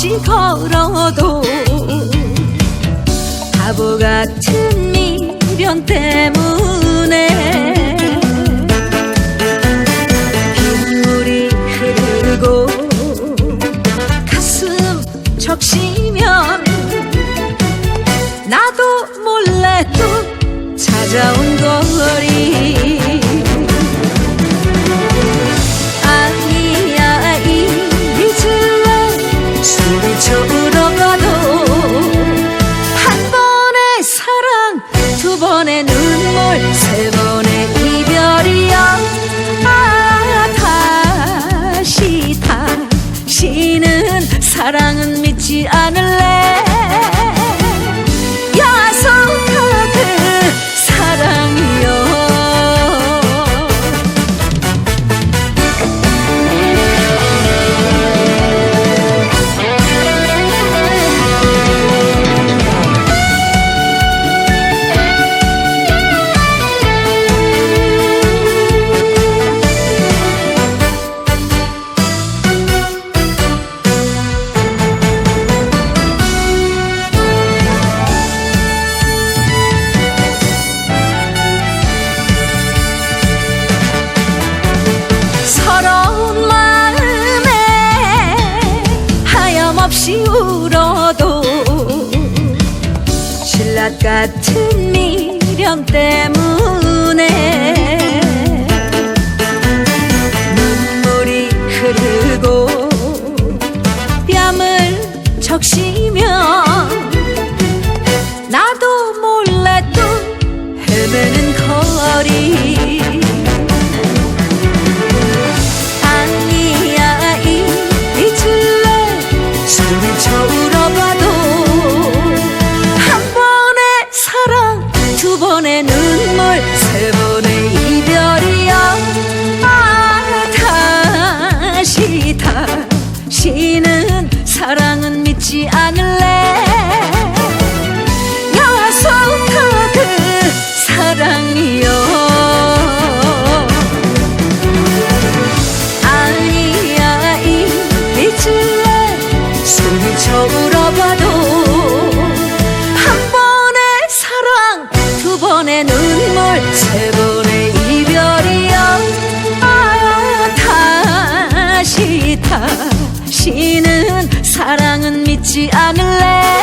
없이 걸어도 바보 같은 미련 때문에 빗물이 흐르고 가슴 적시면 나도 몰래 또 찾아온 거리. 신라 같은 미련 때문에 사랑은 믿지 않을래? 사랑은 믿지 않을래?